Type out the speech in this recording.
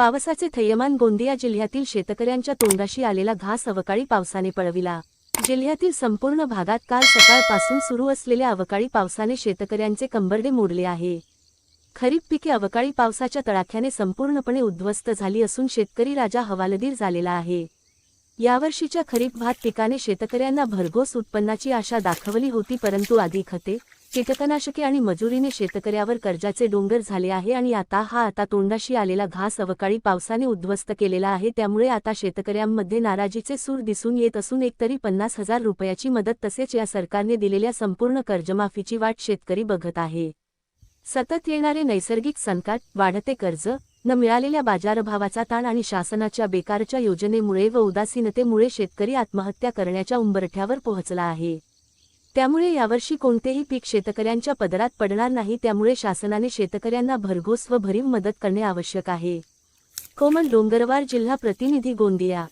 पावसाचे थैयमान गोंदिया जिल्ह्यातील शेतकऱ्यांच्या तोंडाशी आलेला घास अवकाळी पावसाने पळविला. जिल्ह्यातील संपूर्ण भागात काल सकाळपासून सुरू असलेल्या अवकाळी पावसाने शेतकऱ्यांचे कंबरडे मोडले आहे. खरीप पिके अवकाळी पावसाच्या तडाख्याने संपूर्णपणे उद्ध्वस्त झाली असून शेतकरी राजा हवालदीर झालेला आहे. यावर्षीच्या खरीप भात पिकाने शेतकऱ्यांना भरघोस उत्पन्नाची आशा दाखवली होती परंतु आधी खते कीटकनाशके आणि मजुरीने शेतकऱ्यावर कर्जाचे डोंगर झाले आहे आणि आता हा आता तोंडाशी आलेला घास अवकाळी पावसाने उद्ध्वस्त केलेला आहे. त्यामुळे आता शेतकऱ्यांमध्ये नाराजीचे सूर दिसून येत असून एकतरी पन्नास हजार रुपयाची मदत तसेच या सरकारने दिलेल्या संपूर्ण कर्जमाफीची वाट शेतकरी बघत आहे. सतत येणारे नैसर्गिक संकट वाढते कर्ज न मिळालेल्या बाजारभावाचा ताण आणि शासनाच्या बेकारच्या योजनेमुळे व उदासीनतेमुळे शेतकरी आत्महत्या करण्याच्या उंबरठ्यावर पोहोचला आहे. त्यामुळे यावर्षी कोणतेही पीक शेतकऱ्यांच्या पदरात पडणार नाही त्यामुळे शासनाने शेतकऱ्यांना भरघोस व भरीव मदत करणे आवश्यक आहे. कोमल डोंगरवार जिल्हा प्रतिनिधी गोंदिया